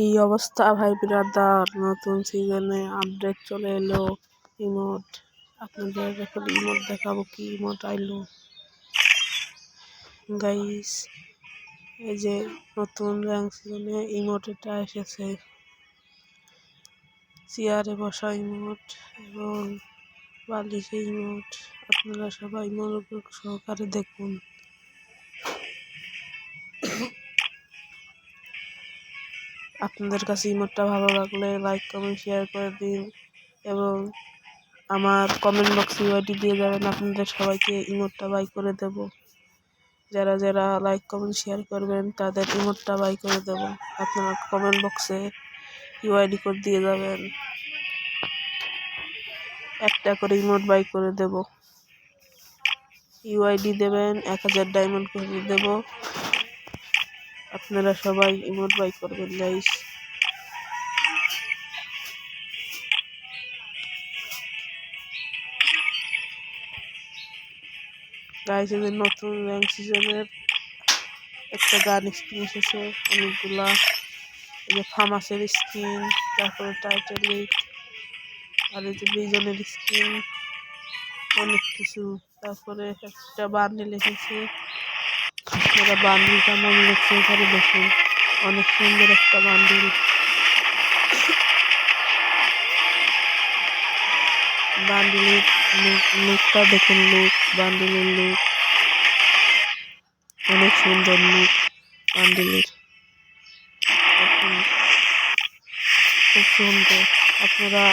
কি অবস্থা ভাই বিরাদার নতুন সিজনে আপডেট চলে এলো। ইমোট আপনাদের এখন ইমোট দেখাবো কি ইমোট আইলো। গাইস এই যে নতুন র্যাঙ্ক সিজনে ইমোট এটা এসেছে। চেয়ারে বসা ইমোট এবং বালিশে ইমোট আপনারা সবাই মনোযোগ সহকারে দেখুন। আপনাদের কাছে ইমোটটা ভালো লাগলে লাইক কমেন্ট শেয়ার করে দিন এবং আমার কমেন্ট বক্সে ইউআইডি দিয়ে যাবেন, আপনাদের সবাইকে ইমোটটা বাই করে দেব। যারা যারা লাইক কমেন্ট শেয়ার করবেন, তাদের ইমোটটা বাই করে দেব। আপনারা কমেন্ট বক্সে ইউআইডি কোড দিয়ে যাবেন। একটা করে ইমোট বাই করে দেব। ইউআইডি দেবেন, এক হাজার ডায়মন্ড করে দেব। আপনারা সবাই ইমোট বাই করবেন গাইস গাইস এদের নতুন র্যাঙ্ক সিজনের একটা গান স্কিন এসেছে, অনেকগুলা। এই যে ফামাসের স্কিন তারপরে টাইটেলিক আর এই যে বিজনের স্কিন অনেক কিছু। তারপরে একটা বান্ডিল এসেছে। আপনারা বান্ডিলটা মনে রাখছে এখানে দেখুন অনেক সুন্দর একটা বান্ডিল। বান্ডিলের লুকটা দেখুন লুক, বান্ডিলের লুক। অনেক সুন্দর লুক বান্ডিলের। খুব সুন্দর। আপনারা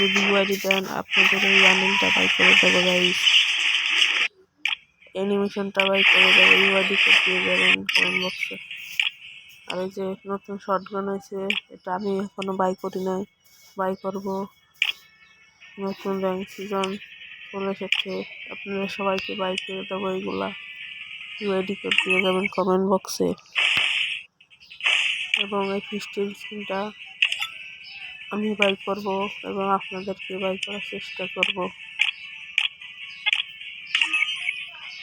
যদি ইউআইডি দেন, আপনাদের এই বান্ডিলটা বাই করে দেবো অ্যানিমেশনটা বাই করে দেবো ইউআইডি করে দিয়ে যাবেন কমেন্ট বক্সে আর এই যে নতুন শর্ট গান হয়েছে, এটা আমি এখনও বাই করি নাই। বাই করব নতুন র্যাঙ্ক সিজন চলে এসেছে আপনারা সবাইকে বাই করে দেবো এইগুলা ইউআইডি করে দিয়ে যাবেন কমেন্ট বক্সে এবং এই ফিস্টির স্ক্রিনটা আমি বাই করব এবং আপনাদেরকে বাই করার চেষ্টা করব।